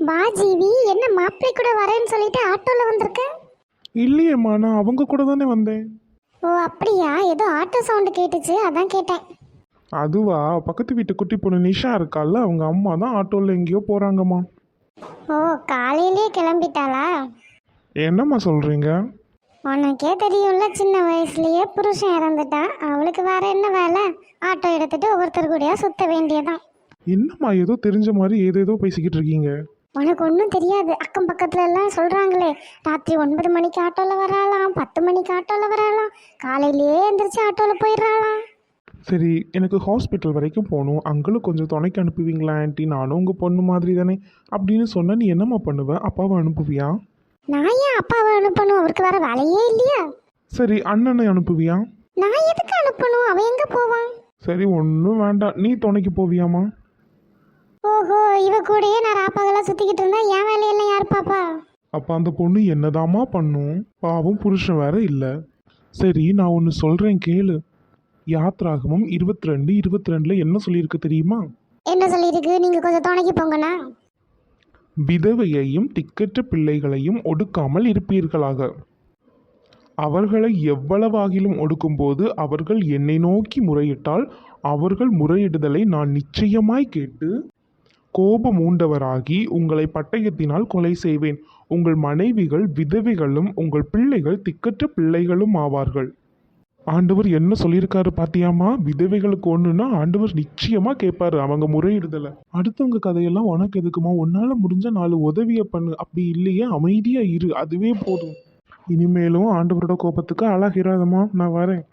வா ஜீவி என்ன மாப்பிள்ளை கூட வரேன்னு சொல்லிட்டு ஆட்டோல வந்திருக்க? இல்லையேம்மா நான் அவங்க கூட தானே வந்தேன். ஓ அப்படியா? ஏதோ ஆட்டோ சவுண்டு கேட்டுச்சு அதான் கேட்டேன். அதுவா? பக்கத்து வீட்டு குட்டி பொண்ணு நிஷா இருக்கால்ல அவங்க அம்மா தான் ஆட்டோவில் எங்கேயோ போகிறாங்கம்மா ஓ காலையிலேயே கிளம்பிட்டாளா? என்னம்மா சொல்கிறீங்க உனக்கே தெரியும்ல சின்ன வயசுலயே புருஷன் இறந்துட்டான் அவளுக்கு வேற என்ன வேலை? ஆட்டோ எடுத்துட்டு ஒவ்வொருத்தர் கூடயா சுத்த வேண்டியதான் என்னம்மா ஏதோ தெரிஞ்ச மாதிரி ஏதேதோ பேசிக்கிட்டு இருக்கீங்க. உனக்கு ஒன்றும் தெரியாது. அக்கம் பக்கத்துல எல்லாம் சொல்றாங்களே. ராத்திரி ஒன்பது மணிக்கு ஆட்டோல வராளாம் பத்து மணிக்கு ஆட்டோல வராளாம். காலையிலேயே எந்திரிச்சு ஆட்டோல போயிடுறாளாம். சரி எனக்கு ஹாஸ்பிட்டல் வரைக்கும் போகணும். அங்களும் கொஞ்சம் துணைக்கு அனுப்புவீங்களா ஆன்ட்டி நானும் உங்கள் பொண்ணு மாதிரி தானே. அப்படின்னு சொன்னா நீ என்னம்மா பண்ணுவ? அப்பாவை அனுப்புவியா? நான் ஏன் அப்பாவை அனுப்பணும்? அவருக்கு வேற வேலையே இல்லையா? சரி அண்ணனை அனுப்புவியா? நான் எதுக்கு அனுப்பணும்? அவன் எங்க போவான்? சரி ஒன்றும் வேண்டாம். நீ துணைக்கு போவியாம்மா? ஓஹோ இவ கூடயே நான் ராப்பாகலாம் சுத்திக்கிட்டு இருந்தா என் வேலையெல்லாம் யார் பாப்பா? அப்போ அந்த பொண்ணு என்னதாம்மா பண்ணும்? பாவம் புருஷன் வேற இல்லை. சரி நான் ஒன்று சொல்கிறேன் கேளு. யாத்ராகமம் இருபத்தி ரெண்டு இருபத்தி ரெண்டில் என்ன சொல்லியிருக்கு தெரியுமா? என்ன சொல்லியிருக்கு? நீங்க கொஞ்சம் துணைக்கு போங்கண்ணா. விதவையையும் திக்கற்ற பிள்ளைகளையும் ஒடுக்காமல் இருப்பீர்களாக. அவர்களை எவ்வளவாகிலும் ஒடுக்கும்போது அவர்கள் என்னை நோக்கி முறையிட்டால் அவர்கள் முறையிடுதலை நான் நிச்சயமாய் கேட்டு கோபம் ஊண்டவராகி உங்களை பட்டயத்தினால் கொலை செய்வேன். உங்கள் மனைவிகள் விதவைகளும் உங்கள் பிள்ளைகள் திக்கற்ற பிள்ளைகளும் ஆவார்கள். ஆண்டவர் என்ன சொல்லியிருக்காரு பாத்தியாமா விதவைகளுக்கு ஒண்ணுன்னா ஆண்டவர் நிச்சயமா கேட்பாரு அவங்க முறையிடுதல. அடுத்தவங்க கதையெல்லாம் உனக்கு எதுக்குமா? உன்னால முடிஞ்ச நாலு உதவிய பண்ணு. அப்படி இல்லையே அமைதியா இரு. அதுவே போதும். இனிமேலும் ஆண்டவரோட கோபத்துக்கு அழகிராதமா நான் வரேன்.